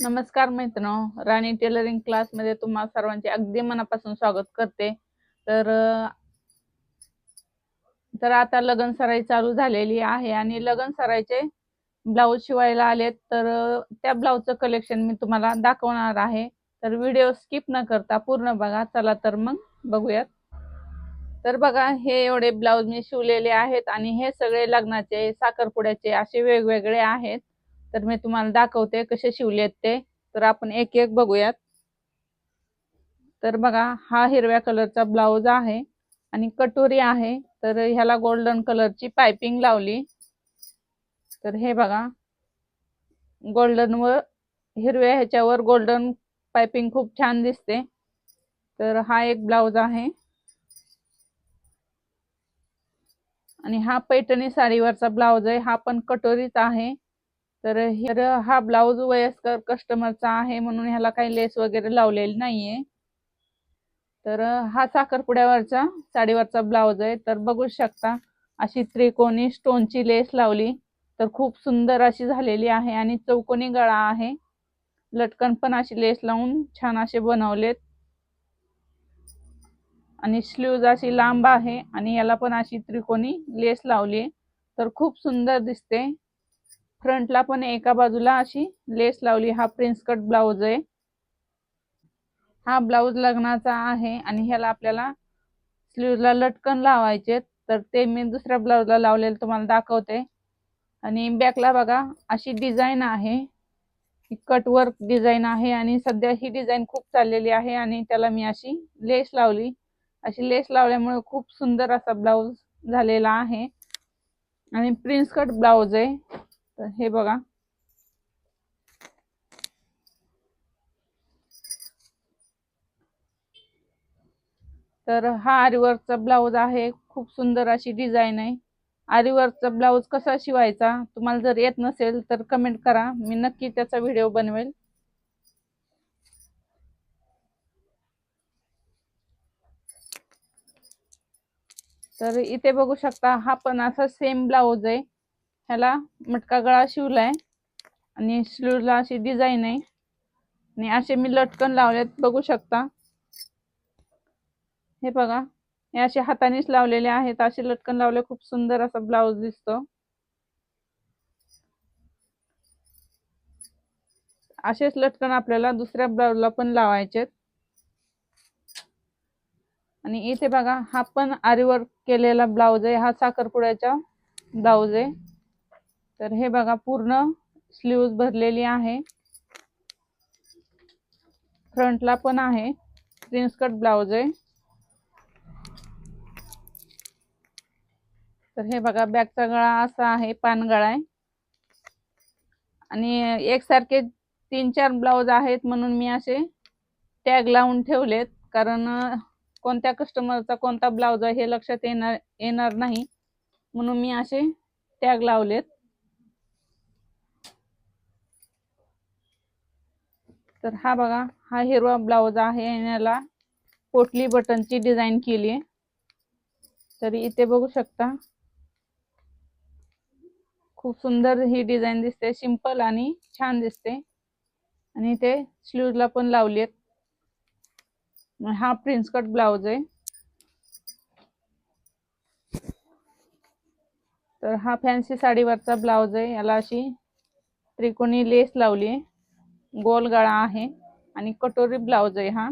नमस्कार मित्रांनो राणी टेलरिंग क्लासमध्ये तुम्हा सर्वांचे अगदी मनापासून स्वागत करते. तर तर आता लगन सराई चालू झालेली आहे आणि लगन सराईचे ब्लाऊज शिवायला आलेत. तर त्या ब्लाऊजचं कलेक्शन मी तुम्हाला दाखवणार आहे. तर व्हिडिओ स्किप न करता पूर्ण बघा. चला तर मग बघूयात. तर बघा हे एवढे ब्लाऊज मी शिवलेले आहेत आणि हे सगळे लग्नाचे साखरपुड्याचे असे वेगवेगळे आहेत. तर मी तुम्हाला दाखवते कसे शिवलेत ते. तर आपण एक एक बघूयात. तर बघा हा हिरव्या कलरचा ब्लाऊज आहे आणि कटोरी आहे. तर ह्याला गोल्डन कलरची पायपिंग लावली. तर हे बघा गोल्डन वर हिरव्या ह्याच्यावर गोल्डन पायपिंग खूप छान दिसते. तर हा एक ब्लाऊज आहे. आणि हा पैठणी साडीवरचा ब्लाऊज आहे. हा पण कटोरीच आहे. तर हे हा ब्लाऊज वयस्कर कस्टमरचा आहे म्हणून ह्याला काही लेस वगैरे लावलेली नाहीये. तर हा साखरपुड्यावरचा साडीवरचा ब्लाऊज आहे. तर बघू शकता अशी त्रिकोणी स्टोनची लेस लावली. तर खूप सुंदर अशी झालेली आहे आणि चौकोनी गळा आहे. लटकन पण अशी लेस लावून छान असे बनवलेत. आणि स्लीव्ज अशी लांब आहे आणि याला पण अशी त्रिकोणी लेस लावली तर खूप सुंदर दिसते. फ्रंटला पण एका बाजूला अशी लेस लावली. हा प्रिन्स कट ब्लाऊज आहे. हा ब्लाऊज लग्नाचा आहे आणि ह्याला आपल्याला स्लीवला लटकन लावायचे तर ते मी दुसऱ्या ब्लाऊजला लावलेलं तुम्हाला दाखवते. आणि बॅकला बघा अशी डिझाईन आहे. कटवर्क डिझाईन आहे आणि सध्या ही डिझाईन खूप चाललेली आहे आणि त्याला मी अशी लेस लावली. अशी लेस लावल्यामुळे खूप सुंदर असा ब्लाऊज झालेला आहे. आणि प्रिन्स कट ब्लाऊज आहे. तर हे बघा. तर हा आरीवर्कचा ब्लाऊज आहे. खूप सुंदर अशी डिझाईन आहे. आरीवर्कचा ब्लाऊज कसा शिवायचा तुम्हाला जर येत नसेल तर कमेंट करा. मी नक्की त्याचा व्हिडिओ बनवेल. तर इथे बघू शकता हा पण असा सेम ब्लाऊज आहे. ह्याला मटका गळा शिवलाय. आणि स्लीवला अशी डिझाईन आहे. आणि असे मी लटकन लावलेत बघू शकता. हे बघा हे असे हातानेच लावलेले आहेत. असे लटकन लावले खूप सुंदर असा ब्लाऊज दिसतो. असेच लटकन आपल्याला दुसऱ्या ब्लाऊजला पण लावायचे आणि इथे बघा हा पण आरीवर केलेला ब्लाऊज आहे. हा साखरपुड्याचा ब्लाऊज आहे. तर हे बघा पूर्ण स्लीव्ज भरलेली आहे. फ्रंटला पण आहे. प्रिन्स कट ब्लाऊज आहे. तर हे बघा बॅगचा गळा असा आहे पान गळा आहे. आणि एकसारखे तीन चार ब्लाऊज आहेत म्हणून मी असे टॅग लावून ठेवलेत. कारण कोणत्या कस्टमरचा कोणता ब्लाऊज आहे हे लक्षात येणार येणार नाही. म्हणून मी असे टॅग लावलेत. तर हा बघा हा हिरवा ब्लाऊज आहे आणि याला पोटली बटनची डिझाईन केली आहे. तर इथे बघू शकता खूप सुंदर ही डिझाईन दिसते सिंपल आणि छान दिसते. आणि इथे स्लीवला पण लावली आहेत. हा प्रिन्स कट ब्लाऊज आहे. तर हा फॅन्सी साडीवरचा ब्लाऊज आहे. याला अशी त्रिकोणी लेस लावली आहे. गोल गळा आहे आणि कटोरी ब्लाऊज आहे हा.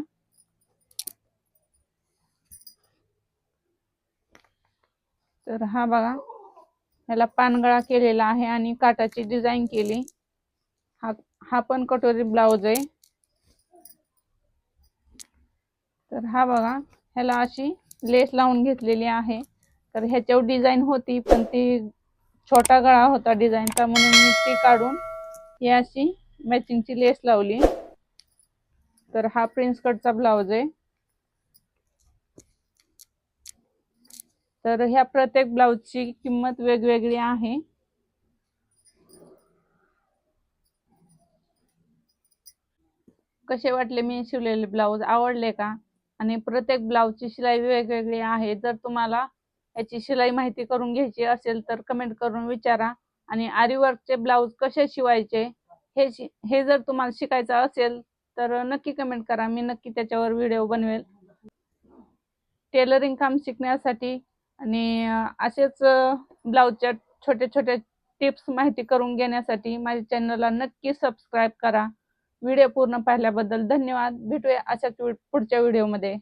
तर हा बघा ह्याला पानगळा केलेला आहे आणि काटाची डिझाईन केली. हा हा पण कटोरी ब्लाऊज आहे. तर हा बघा ह्याला अशी लेस लावून घेतलेली आहे. तर ह्याच्यावर डिझाईन होती पण ती छोटा गळा होता डिझाईनचा म्हणून मी ती काढून ही अशी मॅचिंगची लेस लावली. तर हा प्रिन्स कटचा ब्लाऊज आहे. तर ह्या प्रत्येक ब्लाऊजची किंमत वेगवेगळी आहे. कसे वाटले मी शिवलेले ब्लाऊज? आवडले का? आणि प्रत्येक ब्लाऊजची शिलाई वेगवेगळी आहे. जर तुम्हाला याची शिलाई माहिती करून घ्यायची असेल तर कमेंट करून विचारा. आणि आरीवर्कचे ब्लाऊज कसे शिवायचे? हे हे जर तुम्हाला शिकायचं असेल तर नक्की कमेंट करा. मी नक्की त्याच्यावर व्हिडिओ बनवेल. टेलरिंग काम शिकण्यासाठी आणि असेच ब्लाऊजच्या छोटे छोटे टिप्स माहिती करून घेण्यासाठी माझ्या चॅनलला नक्की सबस्क्राईब करा. व्हिडिओ पूर्ण पाहिल्याबद्दल धन्यवाद. भेटूया अशाच पुढच्या व्हिडिओमध्ये